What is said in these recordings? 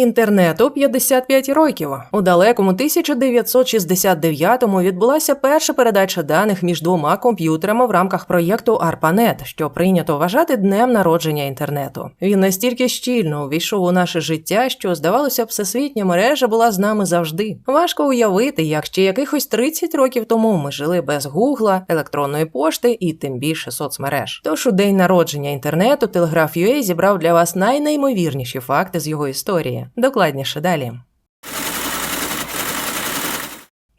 Інтернету 55 років. У далекому 1969-му відбулася перша передача даних між двома комп'ютерами в рамках проєкту ARPANET, що прийнято вважати днем народження інтернету. Він настільки щільно увійшов у наше життя, що здавалося, всесвітня мережа була з нами завжди. Важко уявити, як ще якихось 30 років тому ми жили без гугла, електронної пошти і тим більше соцмереж. Тож у день народження інтернету телеграф UA зібрав для вас найнеймовірніші факти з його історії. Докладніше далі.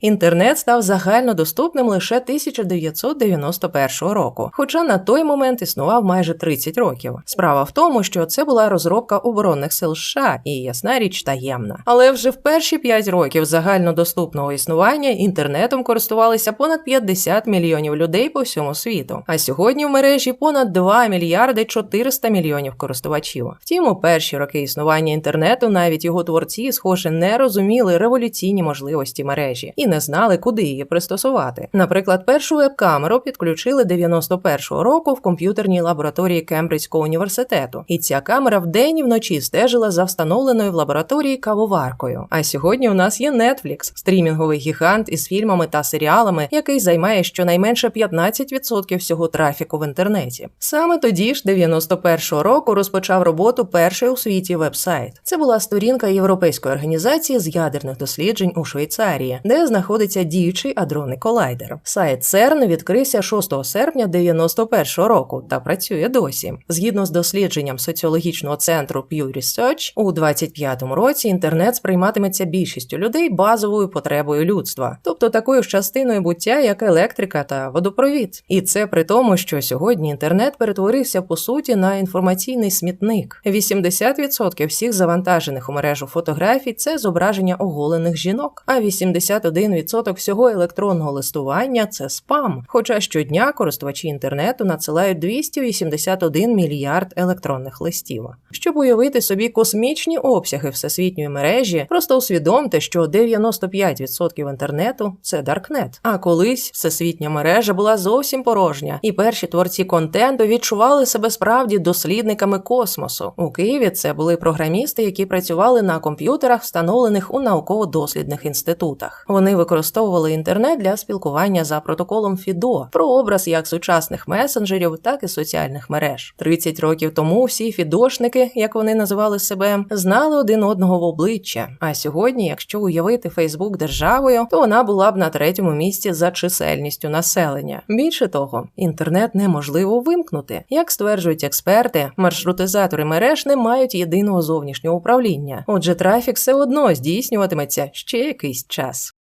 Інтернет став загальнодоступним лише 1991 року, хоча на той момент існував майже 30 років. Справа в тому, що це була розробка оборонних сил США і ясна річ таємна. Але вже в перші 5 років загальнодоступного існування інтернетом користувалися понад 50 мільйонів людей по всьому світу. А сьогодні в мережі понад 2 мільярди 400 мільйонів користувачів. Втім, у перші роки існування інтернету навіть його творці, схоже, не розуміли революційні можливості мережі і не знали, куди її пристосувати. Наприклад, першу веб-камеру підключили 91-го року в комп'ютерній лабораторії Кембриджського університету, і ця камера вдень і вночі стежила за встановленою в лабораторії кавоваркою. А сьогодні у нас є Netflix, стрімінговий гігант із фільмами та серіалами, який займає щонайменше 15% всього трафіку в інтернеті. Саме тоді ж, 91-го року, розпочав роботу перший у світі веб-сайт. Це була сторінка Європейської організації з ядерних досліджень у Швейцарії, де знаходиться діючий адронний колайдер. Сайт CERN відкрився 6 серпня 91-го року та працює досі. Згідно з дослідженням соціологічного центру Pew Research, у 25-му році інтернет сприйматиметься більшістю людей базовою потребою людства, тобто такою ж частиною буття, як електрика та водопровід. І це при тому, що сьогодні інтернет перетворився по суті на інформаційний смітник. 80% всіх завантажених у мережу фотографій це зображення оголених жінок, а 81% всього електронного листування це спам. Хоча щодня користувачі інтернету надсилають 281 мільярд електронних листів. Щоб уявити собі космічні обсяги всесвітньої мережі, просто усвідомте, що 95% інтернету це даркнет. А колись всесвітня мережа була зовсім порожня, і перші творці контенту відчували себе справді дослідниками космосу. У Києві це були програмісти, які працювали на комп'ютерах, встановлених у науково-дослідних інститутах. Вони використовували інтернет для спілкування за протоколом FIDO, про образ як сучасних месенджерів, так і соціальних мереж. 30 років тому всі фідошники, як вони називали себе, знали один одного в обличчя. А сьогодні, якщо уявити Фейсбук державою, то вона була б на третьому місці за чисельністю населення. Більше того, інтернет неможливо вимкнути. Як стверджують експерти, маршрутизатори мереж не мають єдиного зовнішнього управління. Отже, трафік все одно здійснюватиметься ще якийсь час.